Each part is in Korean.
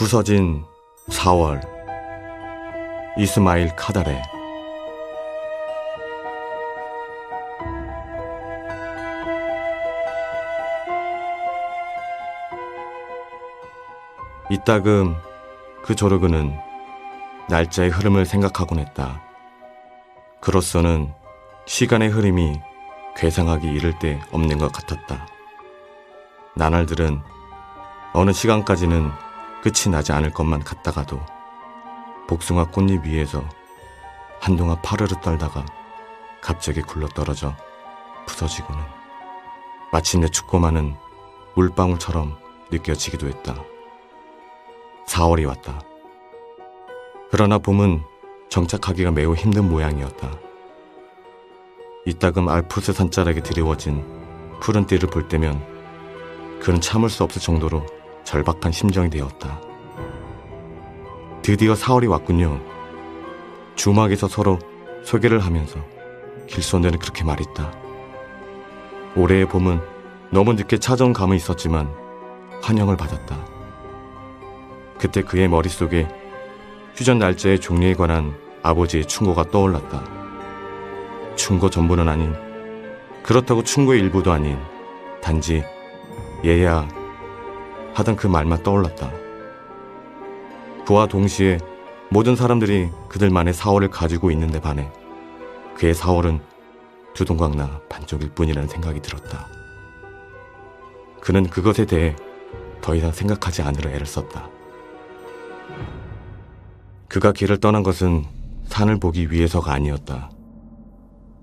부서진 4월 이스마일 카다레 이따금 그 조르그는 날짜의 흐름을 생각하곤 했다. 그로서는 시간의 흐름이 괴상하기 이를 데 없는 것 같았다. 나날들은 어느 시간까지는 끝이 나지 않을 것만 같다가도 복숭아 꽃잎 위에서 한동안 파르르 떨다가 갑자기 굴러떨어져 부서지고는 마침내 춥고만은 물방울처럼 느껴지기도 했다. 4월이 왔다. 그러나 봄은 정착하기가 매우 힘든 모양이었다. 이따금 알프스 산자락에 드리워진 푸른 띠를 볼 때면 그는 참을 수 없을 정도로 절박한 심정이 되었다. 드디어 4월이 왔군요. 주막에서 서로 소개를 하면서 길손들은 그렇게 말했다. 올해의 봄은 너무 늦게 찾아온 감은 있었지만 환영을 받았다. 그때 그의 머릿속에 휴전 날짜의 종류에 관한 아버지의 충고가 떠올랐다. 충고 전부는 아닌 그렇다고 충고의 일부도 아닌 단지 얘야 하던 그 말만 떠올랐다. 그와 동시에 모든 사람들이 그들만의 사월을 가지고 있는데 반해 그의 사월은 두동강나 반쪽일 뿐이라는 생각이 들었다. 그는 그것에 대해 더 이상 생각하지 않으려 애를 썼다. 그가 길을 떠난 것은 산을 보기 위해서가 아니었다.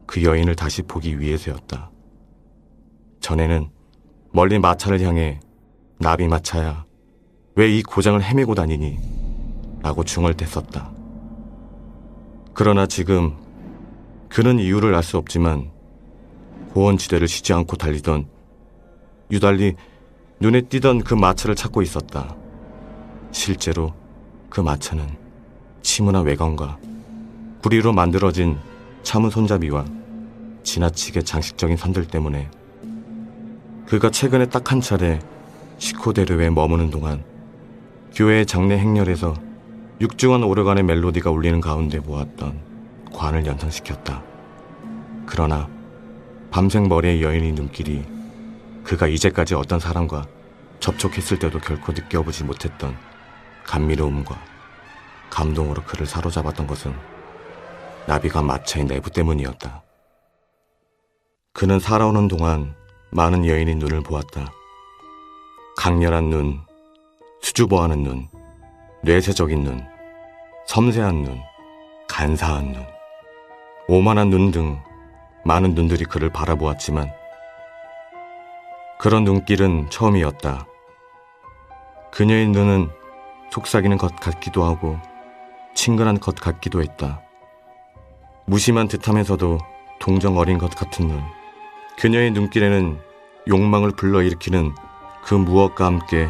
그 여인을 다시 보기 위해서였다. 전에는 멀리 마차를 향해 나비 마차야 왜 이 고장을 헤매고 다니니? 라고 중얼댔었다. 그러나 지금 그는 이유를 알 수 없지만 호원지대를 쉬지 않고 달리던 유달리 눈에 띄던 그 마차를 찾고 있었다. 실제로 그 마차는 치문화 외관과 구리로 만들어진 차문 손잡이와 지나치게 장식적인 선들 때문에 그가 최근에 딱 한 차례 시코데르에 머무는 동안 교회의 장례 행렬에서 육중한 오르간의 멜로디가 울리는 가운데 모았던 관을 연상시켰다. 그러나 밤생 머리의 여인의 눈길이 그가 이제까지 어떤 사람과 접촉했을 때도 결코 느껴보지 못했던 감미로움과 감동으로 그를 사로잡았던 것은 나비가 마차의 내부 때문이었다. 그는 살아오는 동안 많은 여인의 눈을 보았다. 강렬한 눈, 수줍어하는 눈, 뇌세적인 눈, 섬세한 눈, 간사한 눈, 오만한 눈 등 많은 눈들이 그를 바라보았지만 그런 눈길은 처음이었다. 그녀의 눈은 속삭이는 것 같기도 하고 친근한 것 같기도 했다. 무심한 듯하면서도 동정 어린 것 같은 눈. 그녀의 눈길에는 욕망을 불러일으키는 그 무엇과 함께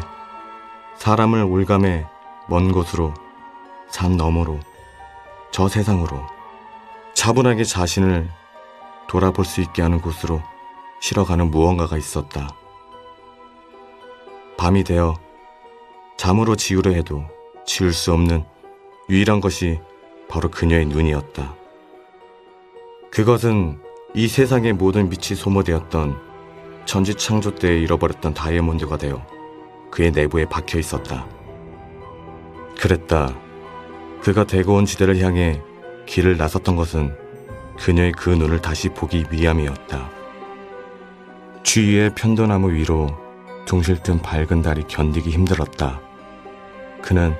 사람을 올감해 먼 곳으로 산 너머로 저 세상으로 차분하게 자신을 돌아볼 수 있게 하는 곳으로 실어가는 무언가가 있었다. 밤이 되어 잠으로 지우려 해도 지울 수 없는 유일한 것이 바로 그녀의 눈이었다. 그것은 이 세상의 모든 빛이 소모되었던 천지 창조 때에 잃어버렸던 다이아몬드가 되어 그의 내부에 박혀 있었다. 그랬다. 그가 대고 온 지대를 향해 길을 나섰던 것은 그녀의 그 눈을 다시 보기 위함이었다. 주위의 편도나무 위로 둥실 뜬 밝은 달이 견디기 힘들었다. 그는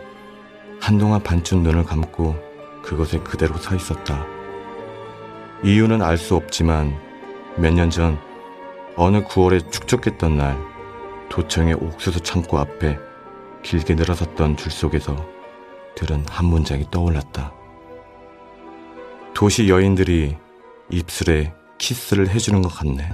한동안 반쯤 눈을 감고 그곳에 그대로 서 있었다. 이유는 알 수 없지만 몇 년 전 어느 9월에 축적했던 날 도청의 옥수수 창고 앞에 길게 늘어섰던 줄 속에서 들은 한 문장이 떠올랐다. 도시 여인들이 입술에 키스를 해주는 것 같네.